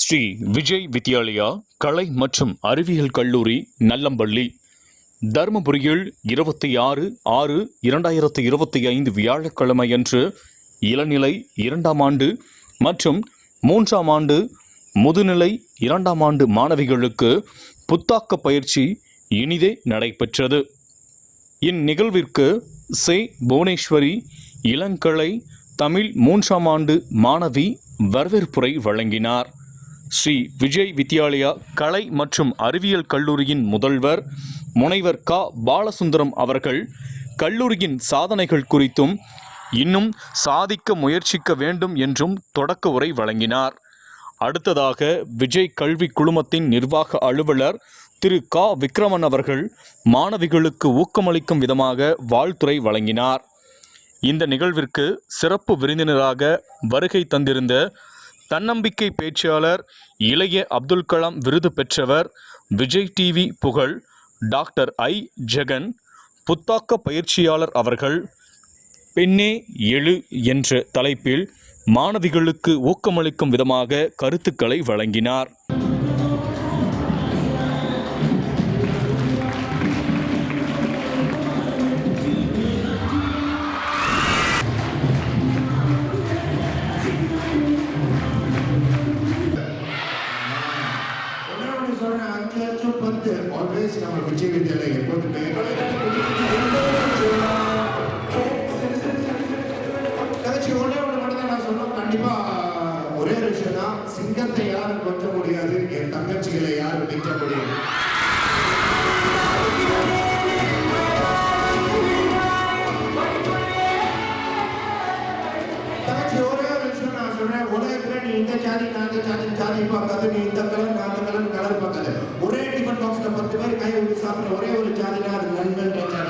ஸ்ரீ விஜய் வித்யாலயா கலை மற்றும் அறிவியல் கல்லூரி நல்லம்பள்ளி தருமபுரியில் இருபத்தி ஆறு ஆறு இரண்டாயிரத்தி இருபத்தி ஐந்து வியாழக்கிழமை அன்று இளநிலை இரண்டாம் ஆண்டு மற்றும் மூன்றாம் ஆண்டு முதுநிலை இரண்டாம் ஆண்டு மாணவிகளுக்கு புத்தாக்க பயிற்சி இனிதே நடைபெற்றது. இந்நிகழ்விற்கு சே. புவனேஸ்வரி இளங்கலை தமிழ் மூன்றாம் ஆண்டு மாணவி வரவேற்புரை வழங்கினார். ஸ்ரீ விஜய் வித்யாலயா கலை மற்றும் அறிவியல் கல்லூரியின் முதல்வர் முனைவர் க. பாலசுந்தரம் அவர்கள் கல்லூரியின் சாதனைகள் குறித்தும் இன்னும் சாதிக்க முயற்சிக்க வேண்டும் என்றும் தொடக்க உரை வழங்கினார். அடுத்ததாக விஜய் கல்வி குழுமத்தின் நிர்வாக அலுவலர் திரு. க. விக்ரமன் அவர்கள் மாணவிகளுக்கு ஊக்கமளிக்கும் விதமாக வாழ்த்துறை வழங்கினார். இந்த நிகழ்விற்கு சிறப்பு விருந்தினராக வருகை தந்திருந்த தன்னம்பிக்கை பேச்சாளர் இளைய அப்துல் கலாம் விருது பெற்றவர் விஜய் டிவி புகழ் டாக்டர் ஐ. ஜெகன் புத்தாக்க பயிற்சியாளர் அவர்கள் பெண்ணே எழு என்ற தலைப்பில் மாணவிகளுக்கு ஊக்கமளிக்கும் விதமாக கருத்துக்களை வழங்கினார். வந்து ஆல்வேஸ் நம்ம விஜய் வித்யாலயா எப்போதுமே நான் சொல்லணும். கண்டிப்பாக ஒரே ஒரு விஷயம் தான் சிங்கத்தை யாரும் கொத்த முடியாது என் தங்கச்சிகளை யாரும் மிஞ்ச முடியாது. ஒரே விஷயம் நான் உலகத்துல நீ இந்த ஜாதி நான் இந்த ஜாதி ஜாதி பார்க்காத. நீ இந்த கலர் நான் அந்த கலர் கலர் பார்க்காத. பத்து பேர் கை விட்டு சாப்பிட்ற ஒரே ஒரு ஜாதினா அது நண்பன்ற ஜாதி.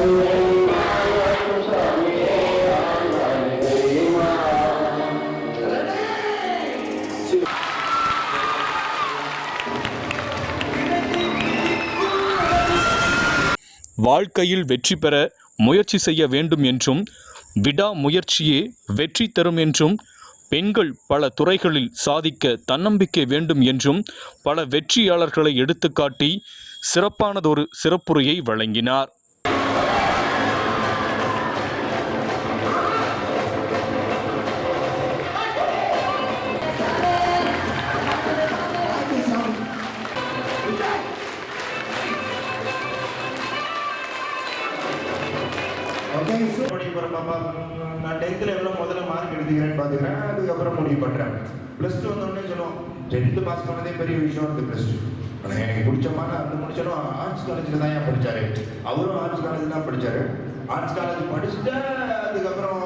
வாழ்க்கையில் வெற்றி பெற முயற்சி செய்ய வேண்டும் என்றும் விடா முயற்சியே வெற்றி தரும் என்றும் பெண்கள் பல துறைகளில் சாதிக்க தன்னம்பிக்கை வேண்டும் என்றும் பல வெற்றியாளர்களை எடுத்துக்காட்டி சிறப்பானதொரு சிறப்புரையை வழங்கினார். படிக்க ஸோ பாப்பா நான் டென்த்தில் எவ்வளோ முதல்ல மார்க் எடுத்துக்கிறேன்னு பார்த்துக்கிறேன் அதுக்கப்புறம் முடிவு பண்ணுறேன் ப்ளஸ் டூ வந்தோடனே சொல்லுவோம் டென்த்து பாஸ் பண்ணதே பெரிய விஷயம் இருக்குது ப்ளஸ் டூ ஆனால் எனக்கு பிடிச்சமான அந்த முடிச்சாலும் ஆர்ட்ஸ் காலேஜில் தான் ஏன் படித்தார் அவரும் ஆர்ட்ஸ் காலேஜ் தான் படித்தார் ஆர்ட்ஸ் காலேஜ் படிச்சுட்டு அதுக்கப்புறம்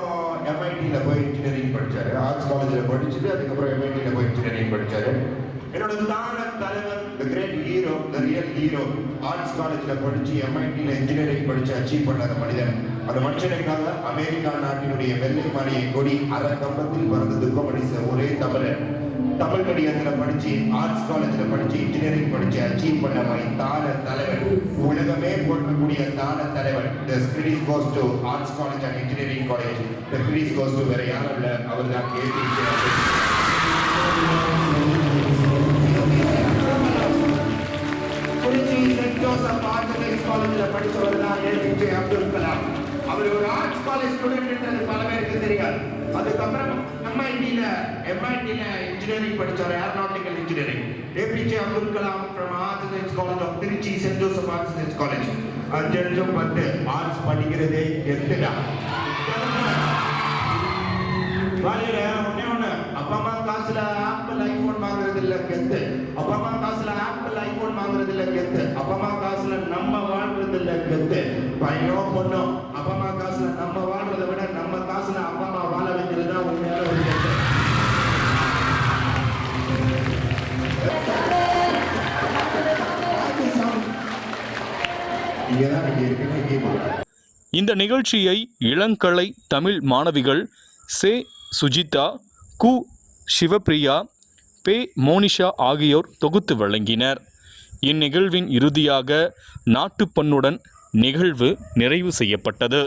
எம்ஐடியில் போய் இன்ஜினியரிங் படித்தார் ஆர்ட்ஸ் காலேஜில் படிச்சுட்டு அதுக்கப்புறம் எம்ஐடியில் போய் இன்ஜினியரிங் படித்தார் என்னோட தான தலைவர் the great hero the real hero arts காலேஜில் படித்து எம்ஐடியில் இன்ஜினியரிங் படித்து அச்சீவ் பண்ணாத மனிதன். அந்த மனுஷனுக்காக அமெரிக்கா நாட்டினுடைய வெள்ளை மாளிகை கொடி அரை கம்பத்தில் பறந்து துக்கம் அடிச்ச ஒரே தமிழன். தமிழ் மீடியத்தில் படிச்சு ஆர்ட்ஸ் காலேஜில் படித்து இன்ஜினியரிங் படிச்சு அச்சீவ் பண்ண மாதிரி தான தலைவர் உலகமே போற்றக்கூடிய தான தலைவர் the grace goes to arts college and engineering college the grace goes to வேற யாரும் இல்லை. அவர் தான் திருச்சி காலேஜ் ஸ்டூடெண்ட்ன்றது பல பேருக்கு தெரியாது. அதுக்கப்புறம் எம்ஐடியில எம்ஐடியில engineering படிச்சார் aeronautical engineering APJ Abdul Kalam from arts college of Trichy saint Joseph arts college அஞ்சு அஞ்சும் ஆர்ட்ஸ் படிக்கிறதே எத்துடா வாலியில ஒண்ணே ஒண்ணு. அப்பா அம்மா காசுல ஆப்பிள் ஐபோன் வாங்குறது இல்ல கெத்து. அப்பா அம்மா காசுல ஆப்பிள் ஐபோன் வாங்குறது இல்ல கெத்து. அப்பா அம்மா காசுல நம்ம இல்ல கெத்து பையனோ பொண்ணோ அப்பா அம்மா காசுல நம்ம வாழ்றதை விட நம்ம காசுல அப்பா அம்மா வாழ வைக்கிறது தான் உண்மையான ஒரு கெத்து இந்த நிகழ்ச்சியை இளங்கலை தமிழ் மாணவிகள் சே. சுஜிதா கு. சிவப்பிரியா பே. மோனிஷா ஆகியோர் தொகுத்து வழங்கினர். இந்நிகழ்வின் இறுதியாக நாட்டுப்பண்ணுடன் நிகழ்வு நிறைவு செய்யப்பட்டது.